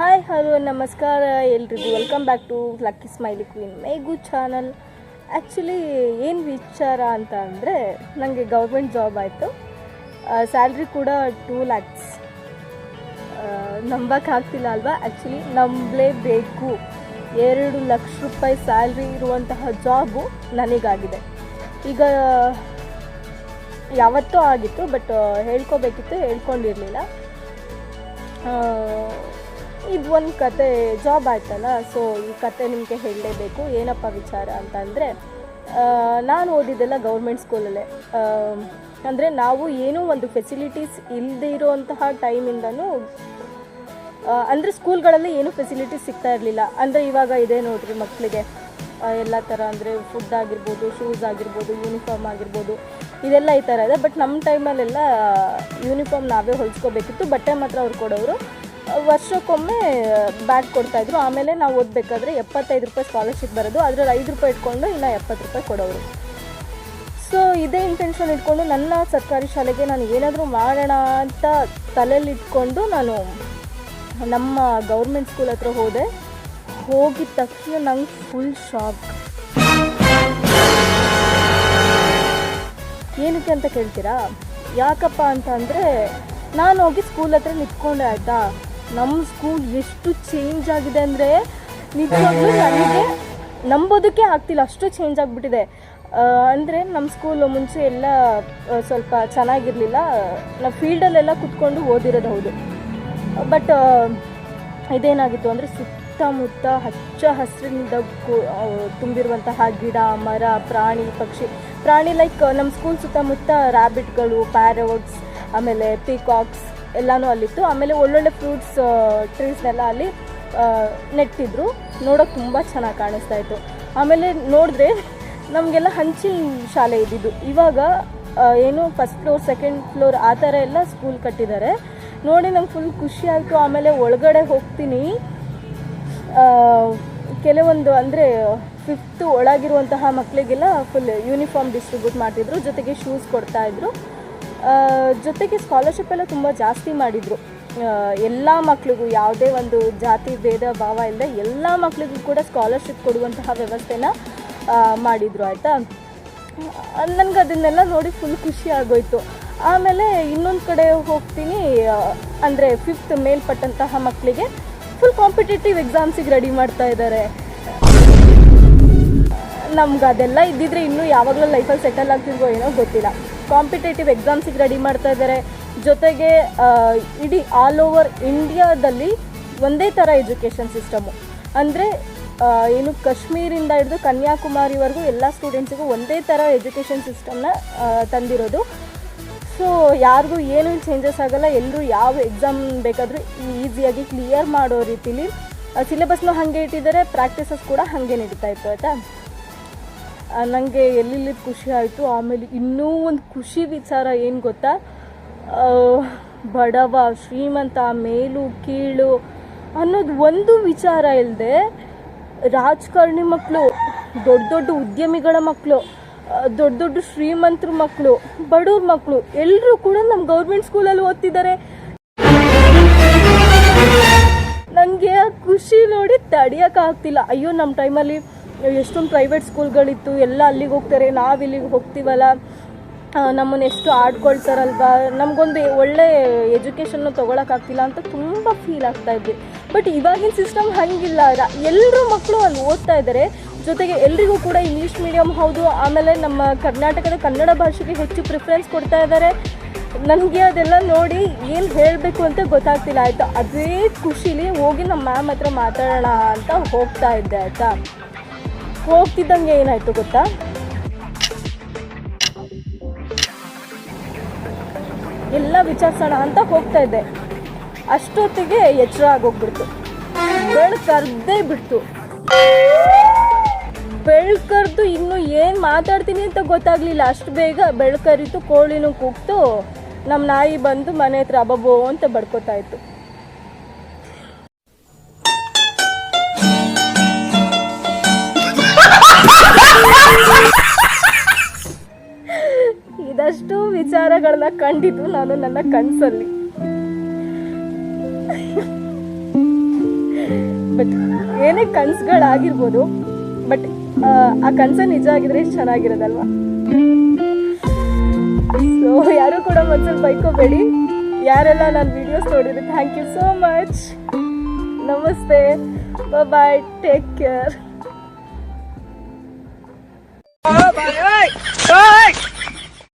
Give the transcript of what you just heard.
Hi, hello, ನಮಸ್ಕಾರ ಎಲ್ರಿಗೂ. Welcome back to lucky smiley queen Megu channel. Actually ಏನು ವಿಚಾರ ಅಂತ ಅಂದರೆ ನನಗೆ ಗೌರ್ಮೆಂಟ್ ಜಾಬ್ ಆಯಿತು. ಸ್ಯಾಲ್ರಿ ಕೂಡ ಟೂ ಲ್ಯಾಕ್ಸ್ ನಂಬಕ್ಕಾಗ್ತಿಲ್ಲ ಅಲ್ವಾ? ಆ್ಯಕ್ಚುಲಿ ನಂಬಲೇಬೇಕು. ಎರಡು ಲಕ್ಷ ರೂಪಾಯಿ ಸ್ಯಾಲ್ರಿ ಇರುವಂತಹ ಜಾಬು ನನಗಾಗಿದೆ. ಈಗ, ಯಾವತ್ತೂ ಆಗಿತ್ತು ಬಟ್ ಹೇಳ್ಕೊಬೇಕಿತ್ತು, ಹೇಳ್ಕೊಂಡಿರಲಿಲ್ಲ. ಒಂದು ಕತೆ ಜಾಬ್ ಆಯ್ತಲ್ಲ ಸೊ ಈ ಕತೆ ನಿಮಗೆ ಹೇಳಲೇಬೇಕು. ಏನಪ್ಪ ವಿಚಾರ ಅಂತಂದರೆ ನಾನು ಓದಿದ್ದೆಲ್ಲ ಗೌರ್ಮೆಂಟ್ ಸ್ಕೂಲಲ್ಲೇ ಅಂದರೆ ನಾವು ಏನೂ ಒಂದು ಫೆಸಿಲಿಟೀಸ್ ಇಲ್ಲದೆ ಇರೋಂತಹ ಟೈಮಿಂದನೂ ಅಂದರೆ ಸ್ಕೂಲ್ಗಳಲ್ಲಿ ಏನೂ ಫೆಸಿಲಿಟೀಸ್ ಸಿಗ್ತಾ ಇರಲಿಲ್ಲ. ಅಂದರೆ ಇವಾಗ ಇದೆ ನೋಡ್ರಿ ಮಕ್ಕಳಿಗೆ ಎಲ್ಲ ಥರ ಅಂದರೆ ಫುಡ್ ಆಗಿರ್ಬೋದು ಶೂಸ್ ಆಗಿರ್ಬೋದು ಯೂನಿಫಾರ್ಮ್ ಆಗಿರ್ಬೋದು, ಇದೆಲ್ಲ ಈ ಥರ ಇದೆ. ಬಟ್ ನಮ್ಮ ಟೈಮಲ್ಲೆಲ್ಲ ಯೂನಿಫಾರ್ಮ್ ನಾವೇ ಹೊಲಿಸ್ಕೋಬೇಕಿತ್ತು. ಬಟ್ಟೆ ಮಾತ್ರ ಅವ್ರು ಕೊಡೋರು. ವರ್ಷಕ್ಕೊಮ್ಮೆ ಬ್ಯಾಗ್ ಕೊಡ್ತಾಯಿದ್ರು ಆಮೇಲೆ ನಾವು ಓದಬೇಕಾದ್ರೆ ಎಪ್ಪತ್ತೈದು ರೂಪಾಯಿ ಸ್ಕಾಲರ್ಶಿಪ್ ಬರೋದು. ಅದರಲ್ಲಿ ಐದು ರೂಪಾಯಿ ಇಟ್ಕೊಂಡು ಇನ್ನು ಎಪ್ಪತ್ತು ರೂಪಾಯಿ ಕೊಡೋರು. ಸೊ ಇದೇ ಇಂಟೆನ್ಷನ್ ಇಟ್ಕೊಂಡು ನನ್ನ ಸರ್ಕಾರಿ ಶಾಲೆಗೆ ನಾನು ಏನಾದರೂ ಮಾಡೋಣ ಅಂತ ತಲೆಯಲ್ಲಿ ಇಟ್ಕೊಂಡು ನಾನು ನಮ್ಮ ಗೌರ್ಮೆಂಟ್ ಸ್ಕೂಲ್ ಹತ್ರ ಹೋದೆ. ಹೋಗಿದ ತಕ್ಷಣ ನಂಗೆ ಫುಲ್ ಶಾಕ್ ಏನಕ್ಕೆ ಅಂತ ಕೇಳ್ತೀರಾ? ಯಾಕಪ್ಪ ಅಂತ ಅಂದರೆ, ನಾನು ಹೋಗಿ ಸ್ಕೂಲ್ ಹತ್ರ ನಿಂತ್ಕೊಂಡೆ ಆಯಿತಾ? ನಮ್ಮ ಸ್ಕೂಲ್ ಎಷ್ಟು ಚೇಂಜ್ ಆಗಿದೆ ಅಂದರೆ ನಿಜವಾಗ್ಲೂ ನನಗೆ ನಂಬೋದಕ್ಕೆ ಆಗ್ತಿಲ್ಲ, ಅಷ್ಟು ಚೇಂಜ್ ಆಗಿಬಿಟ್ಟಿದೆ. ಅಂದರೆ ನಮ್ಮ ಸ್ಕೂಲು ಮುಂಚೆ ಎಲ್ಲ ಸ್ವಲ್ಪ ಚೆನ್ನಾಗಿರಲಿಲ್ಲ. ನಾವು ಫೀಲ್ಡಲ್ಲೆಲ್ಲ ಕುತ್ಕೊಂಡು ಓದಿರೋದು ಹೌದು. ಬಟ್ ಇದೇನಾಗಿತ್ತು ಅಂದರೆ ಸುತ್ತಮುತ್ತ ಹಚ್ಚ ಹಸಿರಿನಿಂದ ತುಂಬಿರುವಂತಹ ಗಿಡ, ಮರ, ಪ್ರಾಣಿ, ಪಕ್ಷಿ. ಪ್ರಾಣಿ ಲೈಕ್ ನಮ್ಮ ಸ್ಕೂಲ್ ಸುತ್ತಮುತ್ತ ರ್ಯಾಬಿಟ್ಗಳು ಪ್ಯಾರೋಟ್ಸ್ ಆಮೇಲೆ ಪೀಕಾಕ್ಸ್ ಎಲ್ಲನೂ ಅಲ್ಲಿತ್ತು. ಆಮೇಲೆ ಒಳ್ಳೊಳ್ಳೆ ಫ್ರೂಟ್ಸ್ ಟ್ರೀಸ್ನೆಲ್ಲ ಅಲ್ಲಿ ನೆಟ್ಟಿದ್ರು. ನೋಡೋಕೆ ತುಂಬ ಚೆನ್ನಾಗಿ ಕಾಣಿಸ್ತಾ ಇತ್ತು. ಆಮೇಲೆ ನೋಡಿದ್ರೆ ನಮಗೆಲ್ಲ ಹಂಚಿನ ಶಾಲೆ ಇದ್ದಿದ್ದು. ಇವಾಗ ಏನು ಫಸ್ಟ್ ಫ್ಲೋರ್ ಸೆಕೆಂಡ್ ಫ್ಲೋರ್ ಆ ಥರ ಎಲ್ಲ ಸ್ಕೂಲ್ ಕಟ್ಟಿದ್ದಾರೆ. ನೋಡಿ ನಂಗೆ ಫುಲ್ ಖುಷಿ ಆಯಿತು. ಆಮೇಲೆ ಒಳಗಡೆ ಹೋಗ್ತೀನಿ. ಕೆಲವೊಂದು ಅಂದರೆ ಫಿಫ್ತ್ ಒಳಗಿರುವಂತಹ ಮಕ್ಕಳಿಗೆಲ್ಲ ಫುಲ್ ಯೂನಿಫಾರ್ಮ್ ಡಿಸ್ಟ್ರಿಬ್ಯೂಟ್ ಮಾಡ್ತಿದ್ರು. ಜೊತೆಗೆ ಶೂಸ್ ಕೊಡ್ತಾಯಿದ್ರು ಜೊತೆಗೆ ಸ್ಕಾಲರ್ಶಿಪ್ ಎಲ್ಲ ತುಂಬ ಜಾಸ್ತಿ ಮಾಡಿದರು. ಎಲ್ಲ ಮಕ್ಕಳಿಗೂ ಯಾವುದೇ ಒಂದು ಜಾತಿ, ಭೇದ, ಭಾವ ಇಲ್ಲದೆ ಎಲ್ಲ ಮಕ್ಕಳಿಗೂ ಕೂಡ ಸ್ಕಾಲರ್ಶಿಪ್ ಕೊಡುವಂತಹ ವ್ಯವಸ್ಥೆನ ಮಾಡಿದರು, ಆಯಿತಾ? ನನಗೆ ಅದನ್ನೆಲ್ಲ ನೋಡಿ ಫುಲ್ ಖುಷಿ ಆಗೋಯ್ತು. ಆಮೇಲೆ ಇನ್ನೊಂದು ಕಡೆ ಹೋಗ್ತೀನಿ ಅಂದರೆ ಫಿಫ್ತ್ ಮೇಲ್ಪಟ್ಟಂತಹ ಮಕ್ಕಳಿಗೆ ಫುಲ್ ಕಾಂಪಿಟೇಟಿವ್ ಎಕ್ಸಾಮ್ಸಿಗೆ ರೆಡಿ ಮಾಡ್ತಾ ಇದ್ದಾರೆ. ನಮ್ಗೆ ಅದೆಲ್ಲ ಇದ್ದಿದ್ರೆ ಇನ್ನೂ ಯಾವಾಗಲೂ ಲೈಫಲ್ಲಿ ಸೆಟಲ್ ಆಗ್ತಿದ್ವೋ ಏನೋ ಗೊತ್ತಿಲ್ಲ. ಕಾಂಪಿಟೇಟಿವ್ ಎಕ್ಸಾಮ್ಸಿಗೆ ರೆಡಿ ಮಾಡ್ತಾ ಇದ್ದಾರೆ. ಜೊತೆಗೆ ಇಡೀ ಆಲ್ ಓವರ್ ಇಂಡಿಯಾದಲ್ಲಿ ಒಂದೇ ಥರ ಎಜುಕೇಷನ್ ಸಿಸ್ಟಮು ಅಂದರೆ ಏನು ಕಾಶ್ಮೀರಿಂದ ಹಿಡಿದು ಕನ್ಯಾಕುಮಾರಿವರೆಗೂ ಎಲ್ಲ ಸ್ಟೂಡೆಂಟ್ಸಿಗೂ ಒಂದೇ ಥರ ಎಜುಕೇಷನ್ ಸಿಸ್ಟಮ್ನ ತಂದಿರೋದು. ಸೊ ಯಾರಿಗೂ ಏನೂ ಚೇಂಜಸ್ ಆಗಲ್ಲ. ಎಲ್ಲರೂ ಯಾವ ಎಕ್ಸಾಮ್ ಬೇಕಾದರೂ ಈಸಿಯಾಗಿ ಕ್ಲಿಯರ್ ಮಾಡೋ ರೀತಿಲಿ ಸಿಲೆಬಸ್ನೂ ಹಾಗೆ ಇಟ್ಟಿದ್ದಾರೆ. ಪ್ರಾಕ್ಟೀಸಸ್ ಕೂಡ ಹಾಗೆ ನಡೀತಾ ಇತ್ತು, ಆಯಿತಾ? ನನಗೆ ಎಲ್ಲಿಲ್ಲಿ ಖುಷಿ ಆಯಿತು, ಆಮೇಲೆ ಇನ್ನೂ ಒಂದು ಖುಷಿ ವಿಚಾರ ಏನು ಗೊತ್ತಾ? ಬಡವ, ಶ್ರೀಮಂತ, ಮೇಲು, ಕೀಳು ಅನ್ನೋದು ಒಂದು ವಿಚಾರ ಇಲ್ಲದೆ ರಾಜಕಾರಣಿ ಮಕ್ಕಳು ದೊಡ್ಡ ದೊಡ್ಡ ಉದ್ಯಮಿಗಳ ಮಕ್ಕಳು ದೊಡ್ಡ ದೊಡ್ಡ ಶ್ರೀಮಂತರ ಮಕ್ಕಳು ಬಡವ್ರ ಮಕ್ಕಳು ಎಲ್ಲರೂ ಕೂಡ ನಮ್ಮ ಗೌರ್ಮೆಂಟ್ ಸ್ಕೂಲಲ್ಲಿ ಓದ್ತಿದ್ದಾರೆ. ನನಗೆ ಖುಷಿ ನೋಡಿ ತಡಿಯೋಕ್ಕಾಗ್ತಿಲ್ಲ ಅಯ್ಯೋ ನಮ್ಮ ಟೈಮಲ್ಲಿ ಎಷ್ಟೊಂದು ಪ್ರೈವೇಟ್ ಸ್ಕೂಲ್ಗಳಿತ್ತು ಎಲ್ಲ ಅಲ್ಲಿಗೆ ಹೋಗ್ತಾರೆ, ನಾವು ಇಲ್ಲಿಗೆ ಹೋಗ್ತೀವಲ್ಲ ನಮ್ಮನ್ನು ಎಷ್ಟು ಆಡ್ಕೊಳ್ತಾರಲ್ವಾ, ನಮಗೊಂದು ಒಳ್ಳೆ ಎಜುಕೇಷನ್ನು ತೊಗೊಳಕ್ಕಾಗ್ತಿಲ್ಲ ಅಂತ ತುಂಬ ಫೀಲ್ ಆಗ್ತಾ ಇದ್ವಿ. ಬಟ್ ಇವಾಗಿನ ಸಿಸ್ಟಮ್ ಹಾಗಿಲ್ಲ. ಎಲ್ಲರೂ ಮಕ್ಕಳು ಅಲ್ಲಿ ಓದ್ತಾ ಇದ್ದಾರೆ ಜೊತೆಗೆ ಎಲ್ರಿಗೂ ಕೂಡ ಇಂಗ್ಲೀಷ್ ಮೀಡಿಯಮ್ ಹೌದು, ಆಮೇಲೆ ನಮ್ಮ ಕರ್ನಾಟಕದ ಕನ್ನಡ ಭಾಷೆಗೆ ಹೆಚ್ಚು ಪ್ರಿಫರೆನ್ಸ್ ಕೊಡ್ತಾ ಇದ್ದಾರೆ ನನಗೆ ಅದೆಲ್ಲ ನೋಡಿ ಏನು ಹೇಳಬೇಕು ಅಂತ ಗೊತ್ತಾಗ್ತಿಲ್ಲ. ಆಯಿತು, ಅದೇ ಖುಷಿಲಿ ಹೋಗಿ ನಮ್ಮ ಮ್ಯಾಮ್ ಹತ್ರ ಮಾತಾಡೋಣ ಅಂತ ಹೋಗ್ತಾ ಇದ್ದೆ, ಆಯಿತಾ? ಹೋಗ್ತಿದ್ದಂಗೆ ಏನಾಯಿತು ಗೊತ್ತಾ? ಎಲ್ಲ ವಿಚಾರಿಸೋಣ ಅಂತ ಹೋಗ್ತಾ ಇದ್ದೆ. ಅಷ್ಟೊತ್ತಿಗೆ ಎಚ್ಚರ ಆಗೋಗ್ಬಿಡ್ತು. ಬೆಳಕರ್ದೇ ಬಿಡ್ತು. ಬೆಳ್ಕರ್ದು ಇನ್ನು ಏನು ಮಾತಾಡ್ತೀನಿ ಅಂತ ಗೊತ್ತಾಗ್ಲಿಲ್ಲ. ಅಷ್ಟು ಬೇಗ ಬೆಳ್ಕರಿತು ಕೋಳಿನೂ ಕೂಗ್ತು ನಮ್ಮ ನಾಯಿ ಬಂದು ಮನೆ ಹತ್ರ ಅಬಬೋ ಅಂತ ಬಡ್ಕೋತಾ ಇತ್ತು. ಇದಷ್ಟು ವಿಚಾರಗಳನ್ನ ಕಂಡಿದ್ದು ನಾನು ನನ್ನ ಕನಸಲ್ಲಿ. ಬಟ್ ಏನೇ ಕನಸುಗಳಾಗಿರ್ಬೋದು ಬಟ್ ಆ ಕನ್ಸ ನಿಜ ಆಗಿದ್ರೆ ಎಷ್ಟು ಚೆನ್ನಾಗಿರೋದಲ್ವಾ? ಸೊ ಯಾರು ಕೂಡ ಮನ್ಸಲ್ಲಿ ಬೈಕೋಬೇಡಿ. ಯಾರೆಲ್ಲ ನನ್ನ ವಿಡಿಯೋಸ್ ನೋಡಿದ್ರೆ ಥ್ಯಾಂಕ್ ಯು ಸೋ ಮಚ್ ನಮಸ್ತೆ. Bye take care!